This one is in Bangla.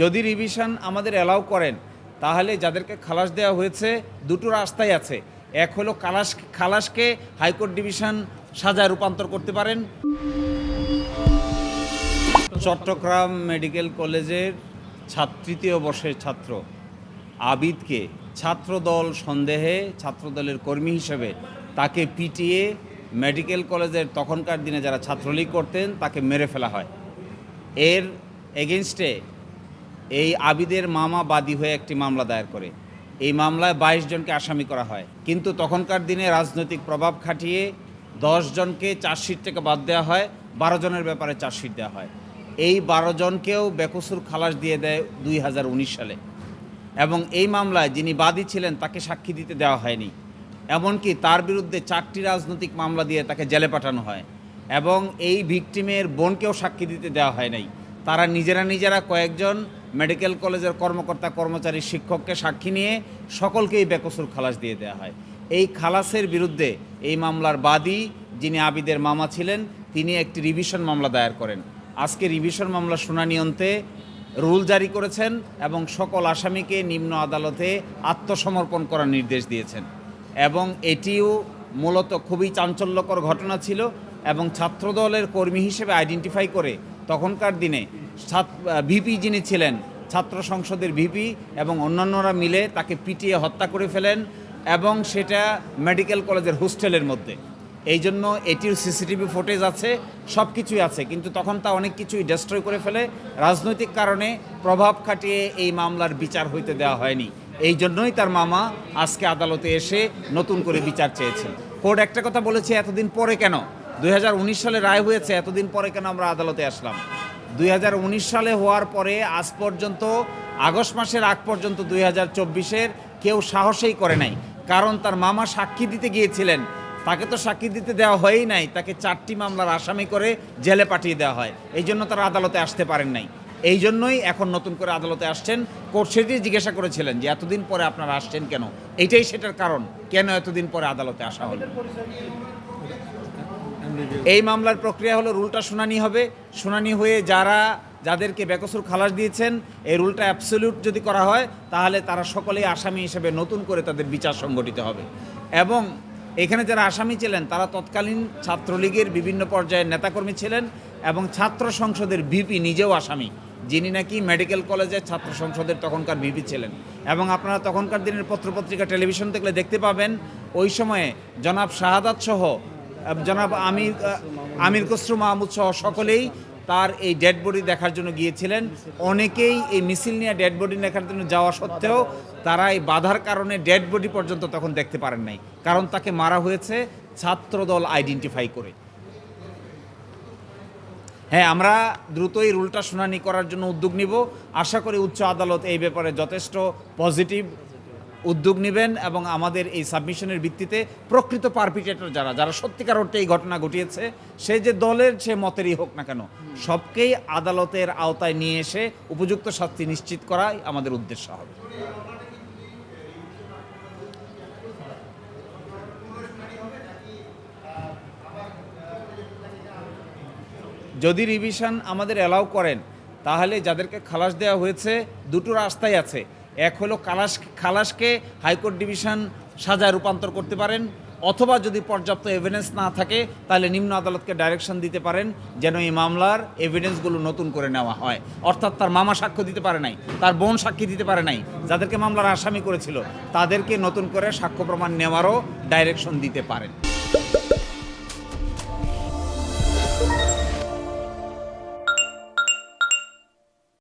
যদি রিভিশন আমাদের অ্যালাউ করেন, তাহলে যাদেরকে খালাস দেওয়া হয়েছে, দুটো রাস্তাই আছে। এক হলো খালাস, খালাসকে হাইকোর্ট ডিভিশন সাজায় রূপান্তর করতে পারেন। চট্টগ্রাম মেডিকেল কলেজের ছাত্র তৃতীয় বর্ষের ছাত্র আবিদকে ছাত্রদল সন্দেহে, ছাত্রদলের কর্মী হিসেবে তাকে পিটিয়ে মেডিকেল কলেজের তখনকার দিনে যারা ছাত্রলীগ করতেন, তাকে মেরে ফেলা হয়। এর এগেনস্টে এই আবিদের মামা বাদী হয়ে একটি মামলা দায়ের করে। এই মামলায় বাইশ জনকে আসামি করা হয়। কিন্তু তখনকার দিনে রাজনৈতিক প্রভাব খাটিয়ে দশ জনকে চার্জশিট থেকে বাদ দেওয়া হয়, বারো জনের ব্যাপারে চার্জশিট দেওয়া হয়। এই বারো জনকেও বেকসুর খালাস দিয়ে দেয় দুই হাজার উনিশ সালে। এবং এই মামলায় যিনি বাদী ছিলেন, তাকে সাক্ষী দিতে দেওয়া হয়নি। এমনকি তার বিরুদ্ধে চারটি রাজনৈতিক মামলা দিয়ে তাকে জেলে পাঠানো হয়। এবং এই ভিকটিমের বোনকেও সাক্ষী দিতে দেওয়া হয় নাই। তারা নিজেরা নিজেরা কয়েকজন মেডিকেল কলেজের কর্মকর্তা, কর্মচারী, শিক্ষককে সাক্ষী নিয়ে সকলকেই বেকসুর খালাস দিয়ে দেওয়া হয়। এই খালাসের বিরুদ্ধে এই মামলার বাদী যিনি আবিদের মামা ছিলেন, তিনি একটি রিভিশন মামলা দায়ের করেন। আজকে রিভিশন মামলা শুনানি অন্তে রুল জারি করেছেন এবং সকল আসামিকে নিম্ন আদালতে আত্মসমর্পণ করার নির্দেশ দিয়েছেন। এবং এটিও মূলত খুবই চাঞ্চল্যকর ঘটনা ছিল এবং ছাত্রদলের কর্মী হিসেবে আইডেন্টিফাই করে তখনকার দিনে ভিপি যিনি ছিলেন, ছাত্র সংসদের ভিপি এবং অন্যান্যরা মিলে তাকে পিটিয়ে হত্যা করে ফেলেন এবং সেটা মেডিকেল কলেজের হোস্টেলের মধ্যে। এই জন্য এটির সিসিটিভি ফুটেজ আছে সব কিছুই আছে, কিন্তু তখন তা অনেক কিছুই ডেস্ট্রয় করে ফেলে। রাজনৈতিক কারণে প্রভাব খাটিয়ে এই মামলার বিচার হইতে দেওয়া হয়নি। এই জন্যই তার মামা আজকে আদালতে এসে নতুন করে বিচার চেয়েছেন। কোর্ট একটা কথা বলেছে, এতদিন পরে কেন? দু হাজার উনিশ সালে রায় হয়েছে, এতদিন পরে কেন আমরা আদালতে আসলাম? দুই হাজার উনিশ সালে হওয়ার পরে আজ পর্যন্ত, আগস্ট মাসের আগ পর্যন্ত দুই হাজার চব্বিশের কেউ সাহসেই করে নাই। কারণ তার মামা সাক্ষী দিতে গিয়েছিলেন। তাকে তো সাক্ষী দিতে দেওয়া হয়ই নাই, তাকে চারটি মামলার আসামি করে জেলে পাঠিয়ে দেওয়া হয়। এই জন্য তারা আদালতে আসতে পারেন নাই। এই জন্যই এখন নতুন করে আদালতে আসছেন। কোর্ট সেটি জিজ্ঞাসা করেছিলেন যে, এতদিন পরে আপনারা আসছেন কেন? এটাই সেটার কারণ, কেন এতদিন পরে আদালতে আসা হলো? এই মামলার প্রক্রিয়া হলো রুলটা শুনানি হবে। শুনানি হয়ে যারা, যাদেরকে বেকসুর খালাস দিয়েছেন, এই রুলটা অ্যাবসলিউট যদি করা হয়, তাহলে তারা সকলেই আসামি হিসেবে নতুন করে তাদের বিচার সংগঠিত হবে। এবং এখানে যারা আসামি ছিলেন, তারা তৎকালীন ছাত্রলীগের বিভিন্ন পর্যায়ের নেতাকর্মী ছিলেন এবং ছাত্র সংসদের ভিপি নিজেও আসামি। যিনি নাকি মেডিকেল কলেজের ছাত্র সংসদের তখনকার ভিপি ছিলেন। এবং আপনারা তখনকার দিনের পত্রপত্রিকা, টেলিভিশন দেখলে দেখতে পাবেন, ওই সময়ে জনাব শাহাদাত সহ জনাব আমির আমির খসরু মাহমুদ সহ সকলেই তার এই ডেড বডি দেখার জন্য গিয়েছিলেন। অনেকেই এই মিছিল নিয়ে ডেড বডি দেখার জন্য যাওয়া সত্ত্বেও তারা এই বাধার কারণে ডেড বডি পর্যন্ত তখন দেখতে পারেন নাই। কারণ তাকে মারা হয়েছে ছাত্রদল আইডেন্টিফাই করে। হ্যাঁ আমরা দ্রুতই রুলটা শুনানি করার জন্য উদ্যোগ নিব। আশা করি উচ্চ আদালত এই ব্যাপারে যথেষ্ট পজিটিভ উদ্যোগ নেবেন এবং আমাদের এই সাবমিশনের ভিত্তিতে প্রকৃত পারপিটেটর যারা যারা সত্যিকার অর্থে এই ঘটনা ঘটিয়েছে, সে যে দলের, সে মতেরই হোক না কেন, সবকেই আদালতের আওতায় নিয়ে এসে উপযুক্ত শাস্তি নিশ্চিত করাই আমাদের উদ্দেশ্য হবে। যদি রিভিশন আমাদের অ্যালাউ করেন, তাহলে যাদেরকে খালাস দেওয়া হয়েছে, দুটো রাস্তাই আছে। এক হলো খালাস খালাসকে হাইকোর্ট ডিভিশন সাজায় রূপান্তর করতে পারেন, অথবা যদি পর্যাপ্ত এভিডেন্স না থাকে, তাহলে নিম্ন আদালতকে ডাইরেকশন দিতে পারেন যেন এই মামলার এভিডেন্সগুলো নতুন করে নেওয়া হয়। অর্থাৎ তার মামা সাক্ষ্য দিতে পারে নাই, তার বোন সাক্ষী দিতে পারে নাই, যাদেরকে মামলার আসামি করেছিল, তাদেরকে নতুন করে সাক্ষ্য প্রমাণ নেওয়ারও ডাইরেকশন দিতে পারেন।